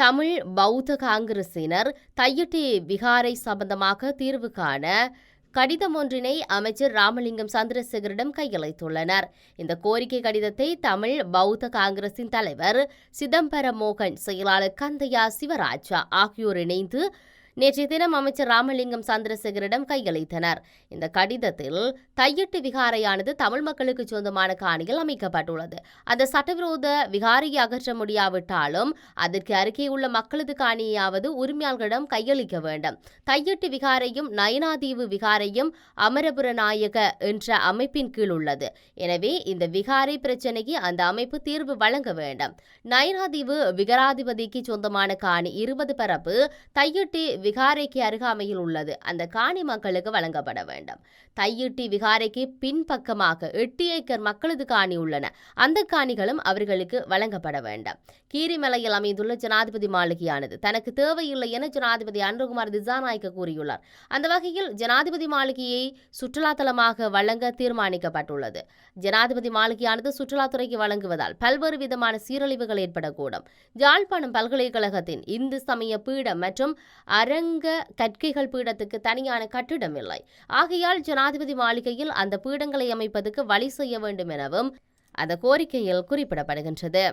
தமிழ் பௌத்த காங்கிரசினர் தையிட்டி விகாரை சம்பந்தமாக தீர்வு காண கடிதம் ஒன்றினை அமைச்சர் ராமலிங்கம் சந்திரசேகரிடம் கையளித்துள்ளனர். இந்த கோரிக்கை கடிதத்தை தமிழ் பௌத்த காங்கிரசின் தலைவர் சிதம்பர மோகன் செயலாளர் கந்தையா சிவராஜா ஆகியோர் இணைந்து நேற்றைய தினம் அமைச்சர் ராமலிங்கம் சந்திரசேகரிடம் கையளித்தனர். இந்த கடிதத்தில் தையிட்டு விகாரையானது தமிழ் மக்களுக்கு சொந்தமான காணியில் அமைக்கப்பட்டுள்ளது. அந்த சட்டவிரோத விகாரியை அகற்ற முடியாவிட்டாலும் அதற்கு அருகே உள்ள மக்களது காணியாவது உரிமையாளர்களிடம் கையளிக்க வேண்டும். தையிட்டு விகாரையும் நயனாதீவு விகாரையும் அமரபுர நாயக என்ற அமைப்பின் கீழ் உள்ளது. எனவே இந்த விகாரை பிரச்சனைக்கு அந்த அமைப்பு தீர்வு வழங்க வேண்டும். நயனாதீவு விகாராதிபதிக்கு சொந்தமான காணி இருபது பரப்பு தையிட்டு விகாரைக்கு அருகாமையில் உள்ளது. அந்த காணி மக்களுக்கு வழங்கப்பட வேண்டும். தையிட்டி விகாரைக்கு பின்பக்கமாக எட்டு ஏக்கர் மக்களது காணி உள்ளன. அந்த காணிகளும் அவர்களுக்கு வழங்கப்பட வேண்டும். கீரிமலையில் அமைந்துள்ள ஜனாதிபதி மாளிகையானது தனக்கு தேவையில்லை என ஜனாதிபதி அன்புகுமார் திசாநாயக்க கூறியுள்ளார். அந்த வகையில் ஜனாதிபதி மாளிகையை சுற்றுலா தலமாக வழங்க தீர்மானிக்கப்பட்டுள்ளது. ஜனாதிபதி மாளிகையானது சுற்றுலாத்துறைக்கு வழங்குவதால் பல்வேறு விதமான சீரழிவுகள் ஏற்படக்கூடும். யாழ்ப்பாணம் பல்கலைக்கழகத்தின் இந்து சமய பீடம் மற்றும் அரங்க கற்கைகள் பீடத்துக்கு தனியான கட்டிடம் இல்லை ஆகையால் ஜனாதிபதி மாளிகையில் அந்த பீடங்களை அமைப்பதற்கு வழி செய்ய வேண்டும் எனவும் அந்த கோரிக்கையில் குறிப்பிடப்படுகின்றது.